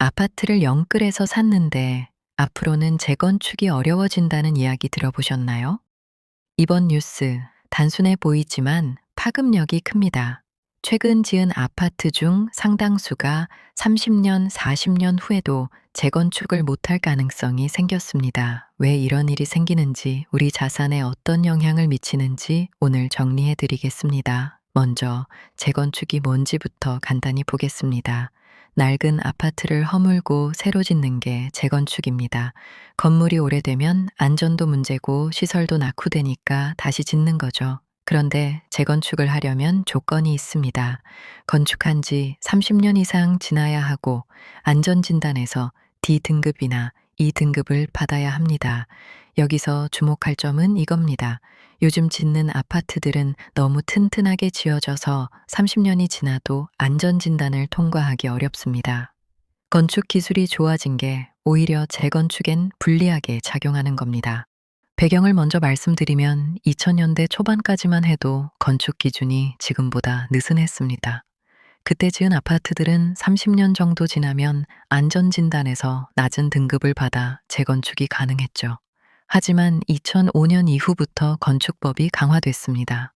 아파트를 영끌에서 샀는데 앞으로는 재건축이 어려워진다는 이야기 들어보셨나요? 이번 뉴스 단순해 보이지만 파급력이 큽니다. 최근 지은 아파트 중 상당수가 30년, 40년 후에도 재건축을 못할 가능성이 생겼습니다. 왜 이런 일이 생기는지, 우리 자산에 어떤 영향을 미치는지 오늘 정리해 드리겠습니다. 먼저 재건축이 뭔지부터 간단히 보겠습니다. 낡은 아파트를 허물고 새로 짓는 게 재건축입니다. 건물이 오래되면 안전도 문제고 시설도 낙후되니까 다시 짓는 거죠. 그런데 재건축을 하려면 조건이 있습니다. 건축한 지 30년 이상 지나야 하고 안전진단에서 D등급이나 E등급을 받아야 합니다. 여기서 주목할 점은 이겁니다. 요즘 짓는 아파트들은 너무 튼튼하게 지어져서 30년이 지나도 안전진단을 통과하기 어렵습니다. 건축 기술이 좋아진 게 오히려 재건축엔 불리하게 작용하는 겁니다. 배경을 먼저 말씀드리면 2000년대 초반까지만 해도 건축 기준이 지금보다 느슨했습니다. 그때 지은 아파트들은 30년 정도 지나면 안전진단에서 낮은 등급을 받아 재건축이 가능했죠. 하지만 2005년 이후부터 건축법이 강화됐습니다.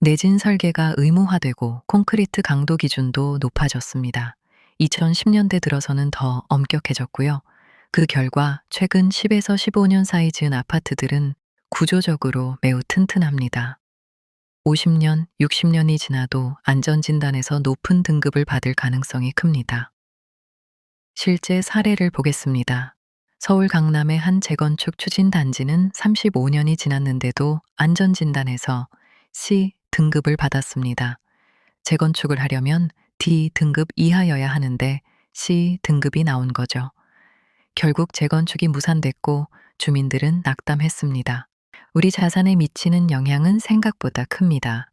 내진 설계가 의무화되고 콘크리트 강도 기준도 높아졌습니다. 2010년대 들어서는 더 엄격해졌고요. 그 결과 최근 10에서 15년 사이 지은 아파트들은 구조적으로 매우 튼튼합니다. 50년, 60년이 지나도 안전진단에서 높은 등급을 받을 가능성이 큽니다. 실제 사례를 보겠습니다. 서울 강남의 한 재건축 추진 단지는 35년이 지났는데도 안전진단에서 C 등급을 받았습니다. 재건축을 하려면 D 등급 이하여야 하는데 C 등급이 나온 거죠. 결국 재건축이 무산됐고 주민들은 낙담했습니다. 우리 자산에 미치는 영향은 생각보다 큽니다.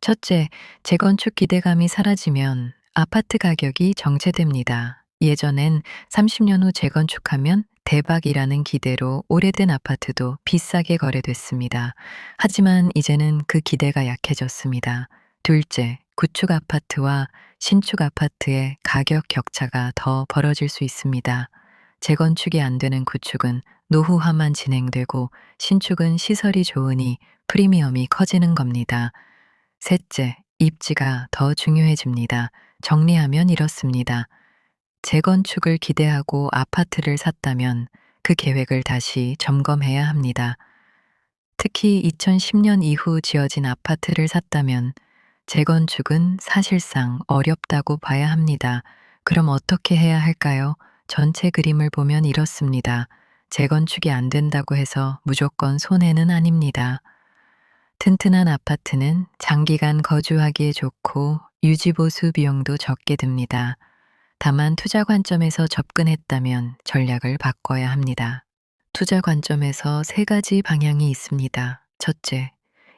첫째, 재건축 기대감이 사라지면 아파트 가격이 정체됩니다. 예전엔 30년 후 재건축하면 대박이라는 기대로 오래된 아파트도 비싸게 거래됐습니다. 하지만 이제는 그 기대가 약해졌습니다. 둘째, 구축 아파트와 신축 아파트의 가격 격차가 더 벌어질 수 있습니다. 재건축이 안 되는 구축은 노후화만 진행되고 신축은 시설이 좋으니 프리미엄이 커지는 겁니다. 셋째, 입지가 더 중요해집니다. 정리하면 이렇습니다. 재건축을 기대하고 아파트를 샀다면 그 계획을 다시 점검해야 합니다. 특히 2010년 이후 지어진 아파트를 샀다면 재건축은 사실상 어렵다고 봐야 합니다. 그럼 어떻게 해야 할까요? 전체 그림을 보면 이렇습니다. 재건축이 안 된다고 해서 무조건 손해는 아닙니다. 튼튼한 아파트는 장기간 거주하기에 좋고 유지보수 비용도 적게 듭니다. 다만 투자 관점에서 접근했다면 전략을 바꿔야 합니다. 투자 관점에서 세 가지 방향이 있습니다. 첫째,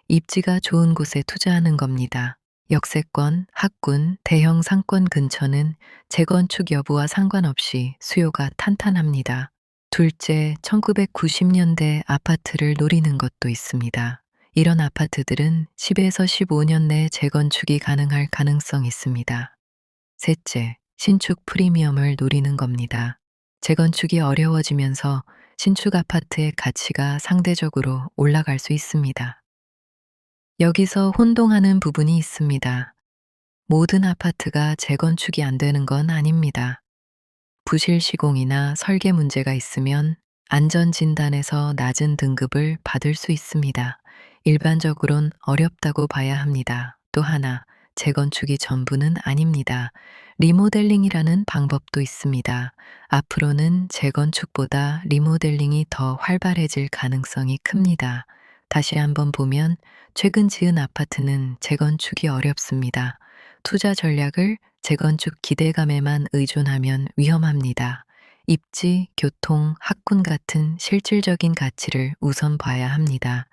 입지가 좋은 곳에 투자하는 겁니다. 역세권, 학군, 대형 상권 근처는 재건축 여부와 상관없이 수요가 탄탄합니다. 둘째, 1990년대 아파트를 노리는 것도 있습니다. 이런 아파트들은 10에서 15년 내 재건축이 가능할 가능성이 있습니다. 셋째, 신축 프리미엄을 노리는 겁니다. 재건축이 어려워지면서 신축 아파트의 가치가 상대적으로 올라갈 수 있습니다. 여기서 혼동하는 부분이 있습니다. 모든 아파트가 재건축이 안 되는 건 아닙니다. 부실 시공이나 설계 문제가 있으면 안전진단에서 낮은 등급을 받을 수 있습니다. 일반적으론 어렵다고 봐야 합니다. 또 하나, 재건축이 전부는 아닙니다. 리모델링이라는 방법도 있습니다. 앞으로는 재건축보다 리모델링이 더 활발해질 가능성이 큽니다. 다시 한번 보면 최근 지은 아파트는 재건축이 어렵습니다. 투자 전략을 재건축 기대감에만 의존하면 위험합니다. 입지, 교통, 학군 같은 실질적인 가치를 우선 봐야 합니다.